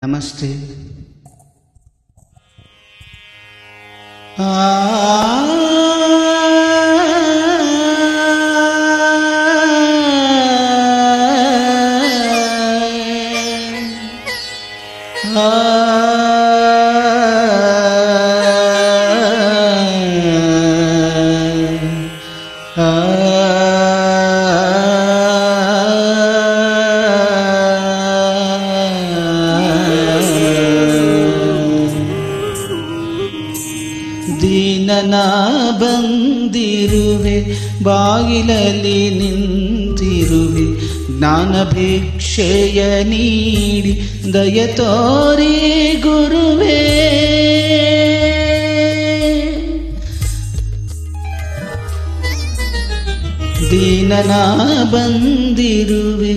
Namaste. Ah. Ah. ದೀನನ ಬಂದಿರುವೆ ಬಾಗಿಲಲ್ಲಿ ನಿಂತಿರುವೆ ಜ್ಞಾನ ಭಿಕ್ಷೆಯ ನೀಡಿ ದಯ ತೋರಿ ಗುರುವೇ ದೀನನ ಬಂದಿರುವೆ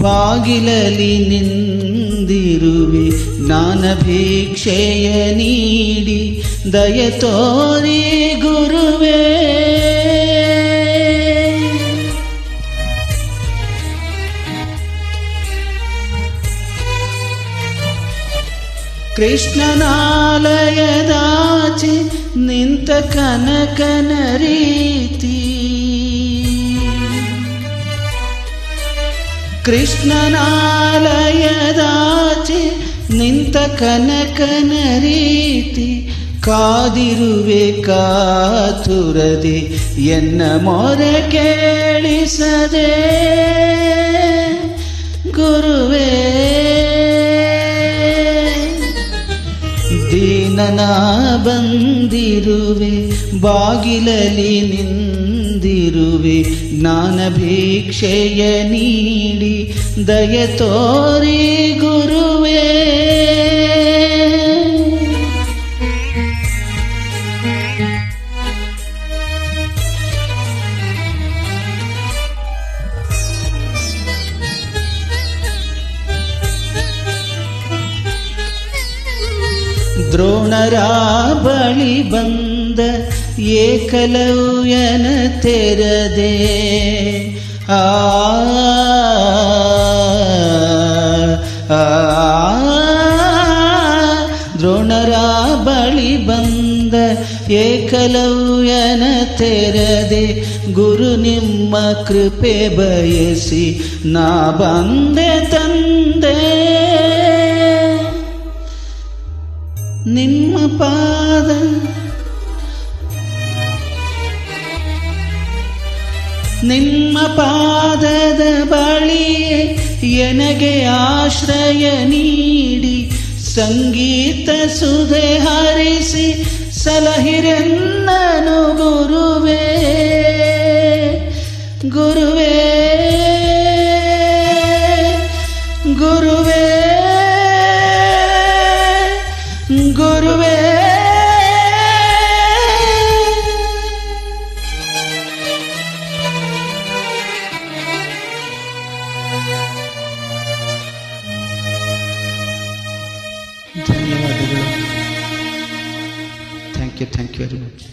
ಬಾಗಿಲಲ್ಲಿ ನಿಂದಿರುವೆ ಜ್ಞಾನ ಭಿಕ್ಷೆಯ ನೀಡಿ ದಯ ತೋರಿ ಗುರುವೇ ಕೃಷ್ಣನಾಲಯದಾಚೆ ನಿಂತ ಕನಕನ ಕೃಷ್ಣನಾಲಯದಾಚೆ ನಿಂತ ಕನಕನ ರೀತಿ ಕಾದಿರುವೆ ಕಾತುರದೆ ಎನ್ನ ಮೊರೆ ಕೇಳಿಸದೆ. ಗುರುವೇ ದೀನನ ಬಂದಿರುವೆ ಬಾಗಿಲಲ್ಲಿ ನಿಂದಿರುವೆ ಜ್ಞಾನ ಭಿಕ್ಷೆಯ ನೀಡಿ ದಯ ತೋರಿ ಗುರುವೇ. ದ್ರೋಣರ ಬಳಿ ಬಂದ ಏಕಲವ್ಯನ ತೆರದೆ ಆ ಆ, ದ್ರೋಣರ ಬಳಿ ಬಂದ ಏಕಲವ್ಯನ ತೆರದೆ ಗುರು ನಿಮ್ಮ ಕೃಪೆ ಬಯಸಿ ನಾ ಬಂದೆ ತಂದೆ ನಿಮ್ಮ ಪಾದದ ಬಳಿಯೇ ಎನಗೆ ಆಶ್ರಯ ನೀಡಿ ಸಂಗೀತ ಸುಧೆ ಹರಿಸಿ ಸಲಹಿರೆನ್ನನು ಗುರುವೇ. ಗುರುವೇ. ಗುರುವೇ. ಗುರುವೇ. ಧನ್ಯವಾದಗಳು thank you thank you very much